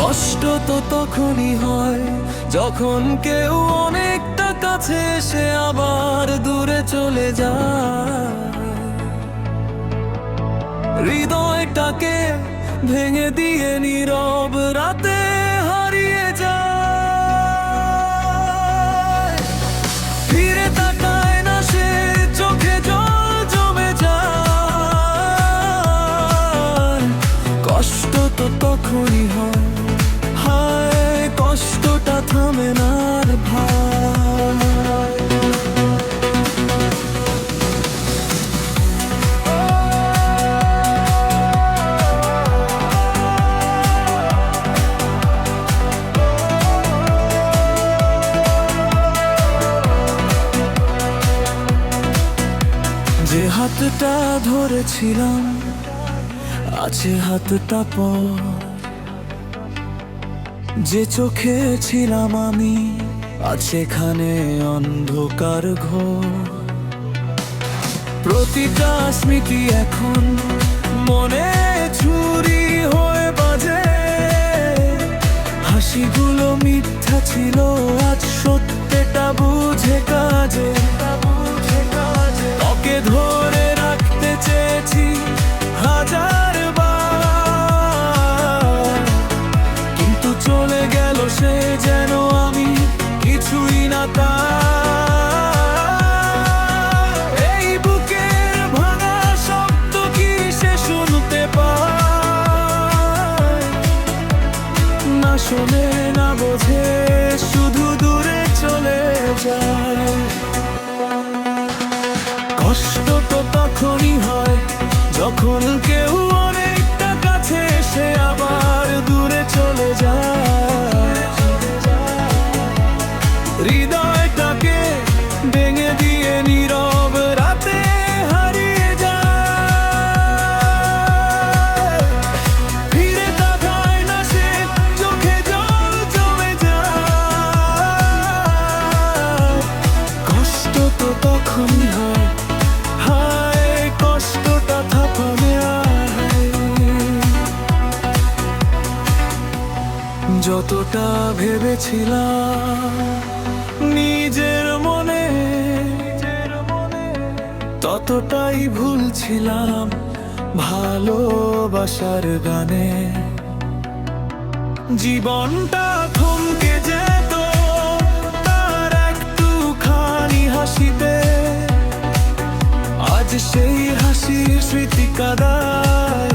কষ্ট তো তখনই হয় যখন কেউ অনেকটা কাছে এসে আবার দূরে চলে যায়। হৃদয়টাকে ভেঙে দিয়ে নীরব রাতে কষ্টটা থামে না ভাই। যে হাতটা ধরেছিলাম আছে হাতটা পর যে চোখে ছিলাম আমি আর সেখানে অন্ধকার ঘোর। প্রতিটা স্মৃতি এখন মনে ছুরি হয়ে বাজে। হাসিগুলো যখন কেউ অনেকটা কাছে এসে আবার দূরে চলে যায়। হৃদয়টাকে যতটা ভেবেছিলাম, নিজের মনে ততটাই ভুল ছিলাম ভালোবাসার গানে। জীবনটা থমকে যেত, তার একটু খানি হাসিতে। আজ সেই হাসির স্মৃতি কাদায়